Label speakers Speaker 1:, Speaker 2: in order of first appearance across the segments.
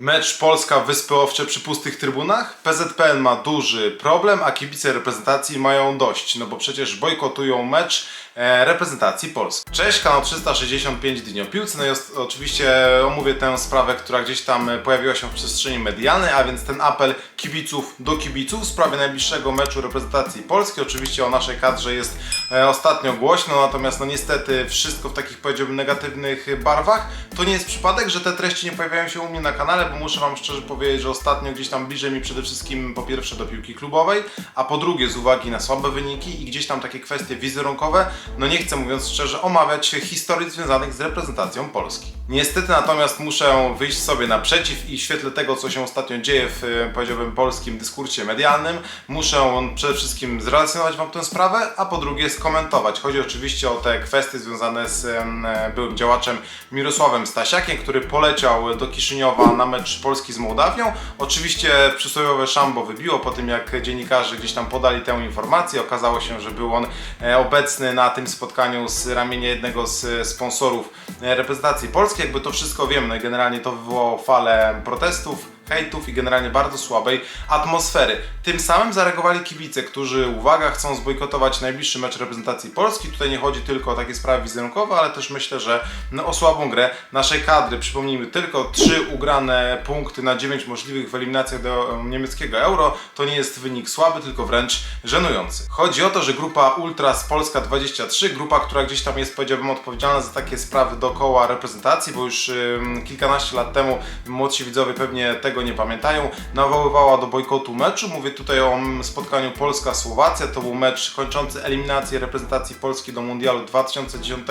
Speaker 1: Mecz Polska-Wyspy Owcze przy pustych trybunach? PZPN ma duży problem, a kibice reprezentacji mają dość, no bo przecież bojkotują mecz reprezentacji Polski. Cześć, kanał 365 Dni o Piłce, no i oczywiście omówię tę sprawę, która gdzieś tam e, pojawiła się w przestrzeni medialnej, a więc ten apel kibiców do kibiców w sprawie najbliższego meczu reprezentacji Polski. Oczywiście o naszej kadrze jest e, ostatnio głośno, natomiast no niestety wszystko w takich powiedziałbym negatywnych barwach. To nie jest przypadek, że te treści nie pojawiają się u mnie na kanale, bo muszę Wam szczerze powiedzieć, że ostatnio gdzieś tam bliżej mi przede wszystkim po pierwsze do piłki klubowej, a po drugie z uwagi na słabe wyniki i gdzieś tam takie kwestie wizerunkowe, no nie chcę mówiąc szczerze omawiać historii związanych z reprezentacją Polski. Niestety natomiast muszę wyjść sobie naprzeciw i w świetle tego, co się ostatnio dzieje w, e, powiedziałbym, polskim dyskursie medialnym, muszę przede wszystkim zrelacjonować Wam tę sprawę, a po drugie skomentować. Chodzi oczywiście o te kwestie związane z e, byłym działaczem Mirosławem Stasiakiem, który poleciał do Kiszyniowa na mecz Polski z Mołdawią. Oczywiście przysłowiowe szambo wybiło po tym, jak dziennikarze gdzieś tam podali tę informację. Okazało się, że był on e, obecny na tym spotkaniu z ramienia jednego z sponsorów reprezentacji Polski. Jakby to wszystko wiem, no i generalnie to wywołało falę protestów hejtów i generalnie bardzo słabej atmosfery. Tym samym zareagowali kibice, którzy, uwaga, chcą zbojkotować najbliższy mecz reprezentacji Polski. Tutaj nie chodzi tylko o takie sprawy wizerunkowe, ale też myślę, że no, o słabą grę naszej kadry. Przypomnijmy, tylko 3 ugrane punkty na 9 możliwych w eliminacjach do em, niemieckiego Euro. To nie jest wynik słaby, tylko wręcz żenujący. Chodzi o to, że grupa Ultras Polska 23, grupa, która gdzieś tam jest, powiedziałbym, odpowiedzialna za takie sprawy dookoła reprezentacji, bo już em, kilkanaście lat temu młodsi widzowie pewnie tego nie pamiętają, nawoływała do bojkotu meczu. Mówię tutaj o spotkaniu Polska-Słowacja. To był mecz kończący eliminację reprezentacji Polski do Mundialu 2010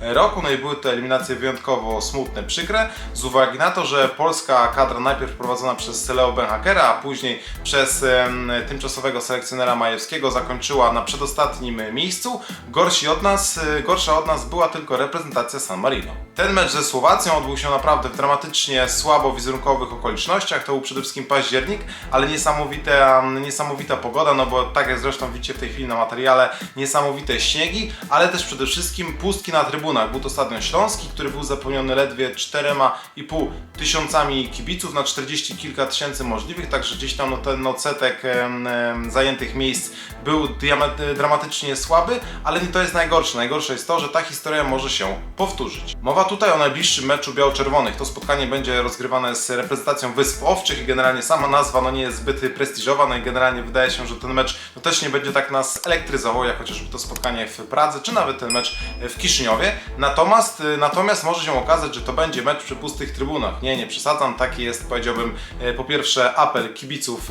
Speaker 1: roku. No i były to eliminacje wyjątkowo smutne, przykre, z uwagi na to, że polska kadra najpierw prowadzona przez Leo Benhakera, a później przez tymczasowego selekcjonera Majewskiego zakończyła na przedostatnim miejscu. Gorsi od nas, e, gorsza od nas była tylko reprezentacja San Marino. Ten mecz ze Słowacją odbył się naprawdę w dramatycznie słabo wizerunkowych okolicznościach. To był przede wszystkim październik, ale niesamowite, um, niesamowita pogoda, no bo tak jak zresztą widzicie w tej chwili na materiale, niesamowite śniegi, ale też przede wszystkim pustki na trybunach. Był to Stadion Śląski, który był zapełniony ledwie 4,5 tysiącami kibiców na 40 kilka tysięcy możliwych, także gdzieś tam no, ten odsetek zajętych miejsc był dramatycznie słaby, ale nie to jest najgorsze. Najgorsze jest to, że ta historia może się powtórzyć. Mowa tutaj o najbliższym meczu biało-czerwonych. To spotkanie będzie rozgrywane z reprezentacją Wysp Owczych i generalnie sama nazwa no, nie jest zbyt prestiżowa, no i generalnie wydaje się, że ten mecz no, też nie będzie tak nas elektryzował, jak chociażby to spotkanie w Pradze, czy nawet ten mecz w Kiszyniowie. Natomiast, y, natomiast może się okazać, że to będzie mecz przy pustych trybunach. Nie, nie przesadzam. Taki jest, powiedziałbym, e, po pierwsze apel kibiców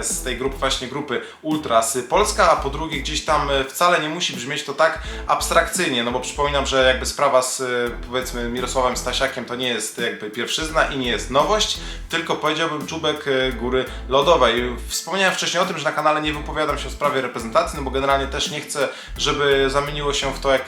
Speaker 1: z tej grupy, właśnie grupy Ultras Polska, a po drugie gdzieś tam e, wcale nie musi brzmieć to tak abstrakcyjnie, no bo przypominam, że jakby sprawa z e, powiedzmy Mirosławem Stasiakiem to nie jest jakby pierwszyzna i nie jest nowość, tylko powiedziałbym czubek e, góry lodowej. Wspomniałem wcześniej o tym, że na kanale nie wypowiadam się w sprawie reprezentacji, no bo generalnie też nie chcę, żeby zamieniło się w to, jak,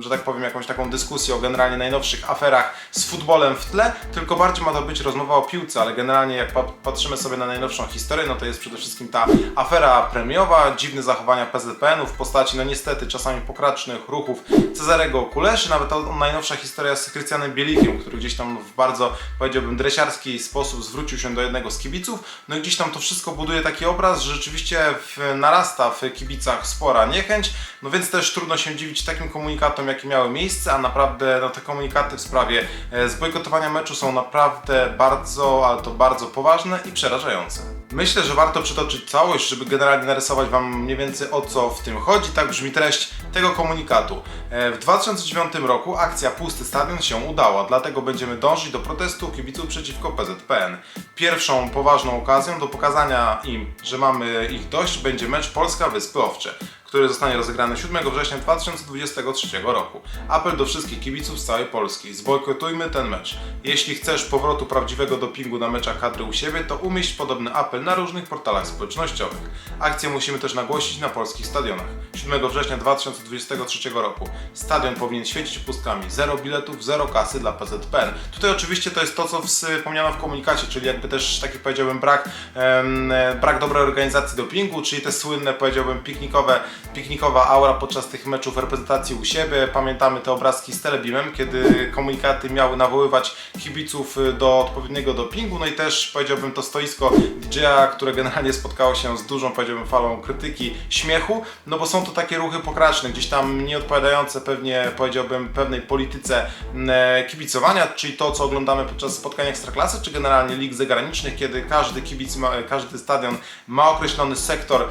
Speaker 1: że tak powiem, jakąś taką dyskusję o generalnie najnowszych aferach z futbolem w tle, tylko bardziej ma to być rozmowa o piłce, ale generalnie jak pa- patrzymy sobie na najnowszą historię, no to jest przede wszystkim ta afera premiowa, dziwne zachowania PZPN-u w postaci, no niestety, czasami pokracznych ruchów Cezarego Kuleszy, nawet ta najnowsza historia z Krystianem Bielikiem, który gdzieś tam w bardzo, powiedziałbym, dresiarski sposób zwrócił się do jednego z kibiców, no i gdzieś tam to wszystko buduje taki obraz, że rzeczywiście w, narasta w kibicach spora niechęć, no więc też trudno się dziwić takim komunikatom, jakie miały miejsce, a naprawdę no, te komunikaty w sprawie e, zbojkotowania meczu są naprawdę bardzo, ale to bardzo poważne i przerażające. Myślę, że warto przytoczyć całość, żeby generalnie narysować Wam mniej więcej o co w tym chodzi. Tak brzmi treść tego komunikatu. E, W 2009 roku akcja Pusty Stadion się udała, dlatego będziemy dążyć do protestu kibiców przeciwko PZPN. Pierwszą poważną okazją do pokazania im, że mamy ich dość, będzie mecz Polska-Wyspy Owcze który zostanie rozegrany 7 września 2023 roku. Apel do wszystkich kibiców z całej Polski. Zbojkotujmy ten mecz. Jeśli chcesz powrotu prawdziwego dopingu na meczach kadry u siebie, to umieść podobny apel na różnych portalach społecznościowych. Akcję musimy też nagłosić na polskich stadionach. 7 września 2023 roku. Stadion powinien świecić pustkami. Zero biletów, zero kasy dla PZPN. Tutaj oczywiście to jest to, co wspomniano w komunikacie, czyli jakby też taki powiedziałbym brak, em, brak dobrej organizacji dopingu, czyli te słynne powiedziałbym piknikowe piknikowa aura podczas tych meczów reprezentacji u siebie. Pamiętamy te obrazki z Telebimem, kiedy komunikaty miały nawoływać kibiców y, do odpowiedniego dopingu, no i też powiedziałbym to stoisko DJ-a, które generalnie spotkało się z dużą, powiedziałbym, falą krytyki, śmiechu, no bo są to takie ruchy pokraczne, gdzieś tam nie odpowiadające pewnie, powiedziałbym, pewnej polityce m, e, kibicowania, czyli to, co oglądamy podczas spotkań Ekstraklasy, czy generalnie lig zagranicznych, kiedy każdy kibic, ma, każdy stadion ma określony sektor,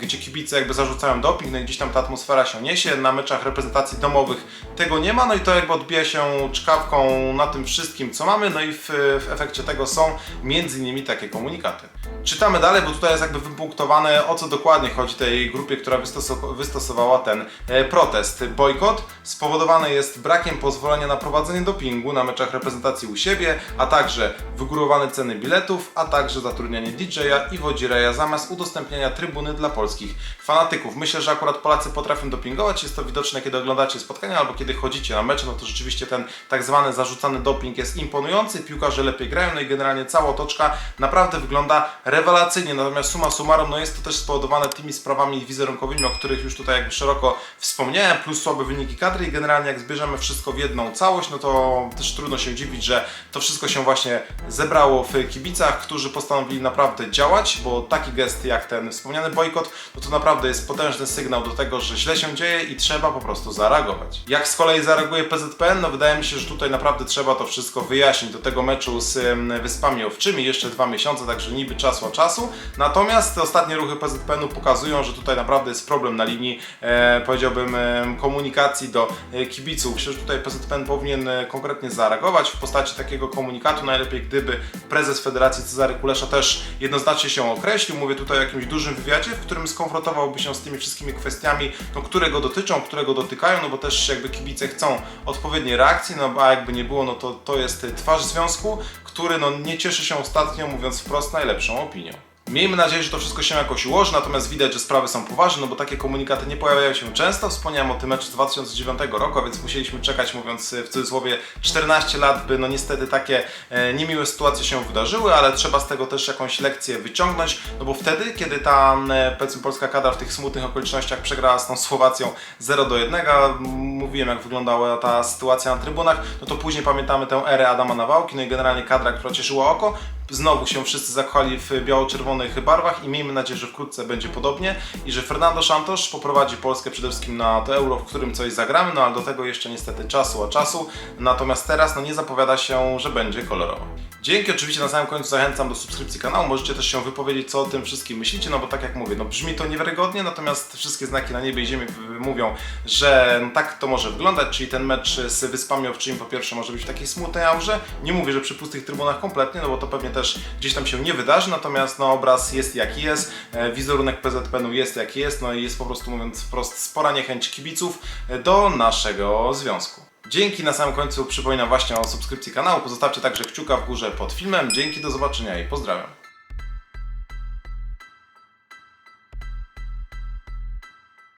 Speaker 1: gdzie kibice jakby zarzucają doping, no i gdzieś tam ta atmosfera się niesie, na meczach reprezentacji domowych tego nie ma, no i to jakby odbija się czkawką na tym wszystkim, co mamy, no i w, w efekcie tego są między innymi takie komunikaty. Czytamy dalej, bo tutaj jest jakby wypunktowane o co dokładnie chodzi tej grupie, która wystosow- wystosowała ten e, protest. Bojkot spowodowany jest brakiem pozwolenia na prowadzenie dopingu na meczach reprezentacji u siebie, a także wygórowane ceny biletów, a także zatrudnianie DJ-a i wodzireja zamiast udostępniania trybuny dla polskich fanatyków. Myślę, że akurat Polacy potrafią dopingować, jest to widoczne kiedy oglądacie spotkania albo kiedy chodzicie na mecze, no to rzeczywiście ten tak zwany zarzucany doping jest imponujący, piłkarze lepiej grają, no i generalnie cała otoczka naprawdę wygląda rewelacyjnie, natomiast summa summarum, no jest to też spowodowane tymi sprawami wizerunkowymi, o których już tutaj jakby szeroko wspomniałem, plus słabe wyniki kadry i generalnie jak zbierzemy wszystko w jedną całość, no to też trudno się dziwić, że to wszystko się właśnie zebrało w kibicach, którzy postanowili naprawdę działać, bo taki gest jak ten wspomniany bojkot, no to naprawdę jest potężny sygnał do tego, że źle się dzieje i trzeba po prostu zareagować. Jak z kolei zareaguje PZPN? No wydaje mi się, że tutaj naprawdę trzeba to wszystko wyjaśnić. Do tego meczu z Wyspami Owczymi jeszcze dwa miesiące, także niby czasu czasu. Natomiast te ostatnie ruchy PZPN-u pokazują, że tutaj naprawdę jest problem na linii, e, powiedziałbym, em, komunikacji do e, kibiców. Myślę, że tutaj PZPN powinien e, konkretnie zareagować w postaci takiego komunikatu. Najlepiej gdyby prezes Federacji Cezary Kulesza też jednoznacznie się określił. Mówię tutaj o jakimś dużym wywiadzie, w którym skonfrontowałby się z tymi wszystkimi kwestiami, no, które go dotyczą, które go dotykają, no bo też jakby kibice chcą odpowiedniej reakcji, no a jakby nie było, no to to jest twarz związku, który no nie cieszy się ostatnio, mówiąc wprost, najlepszą opinią. Miejmy nadzieję, że to wszystko się jakoś ułoży, natomiast widać, że sprawy są poważne, no bo takie komunikaty nie pojawiają się często. Wspomniałem o tym meczu z 2009 roku, a więc musieliśmy czekać, mówiąc w cudzysłowie, 14 lat, by no niestety takie e, niemiłe sytuacje się wydarzyły, ale trzeba z tego też jakąś lekcję wyciągnąć, no bo wtedy, kiedy ta e, powiedzmy polska kadra w tych smutnych okolicznościach przegrała z tą Słowacją 0 do 1, mówiłem jak wyglądała ta sytuacja na trybunach, no to później pamiętamy tę erę Adama Nawałki, no i generalnie kadra, która cieszyła oko, znowu się wszyscy zakochali w biało-czerwonych barwach i miejmy nadzieję, że wkrótce będzie podobnie i że Fernando Santos poprowadzi Polskę przede wszystkim na to euro, w którym coś zagramy, no ale do tego jeszcze niestety czasu a czasu. Natomiast teraz no nie zapowiada się, że będzie kolorowo. Dzięki oczywiście na samym końcu zachęcam do subskrypcji kanału, możecie też się wypowiedzieć co o tym wszystkim myślicie, no bo tak jak mówię, no brzmi to niewiarygodnie, natomiast wszystkie znaki na niebie i ziemi mówią, że no tak to może wyglądać, czyli ten mecz z Wyspami Owczymi po pierwsze może być w takiej smutnej aurze, nie mówię, że przy pustych trybunach kompletnie, no bo to pewnie też gdzieś tam się nie wydarzy, natomiast no obraz jest jaki jest, e, wizerunek PZPN-u jest jaki jest, no i jest po prostu mówiąc wprost spora niechęć kibiców e, do naszego związku. Dzięki na samym końcu przypominam właśnie o subskrypcji kanału, pozostawcie także kciuka w górze pod filmem, dzięki, do zobaczenia i pozdrawiam.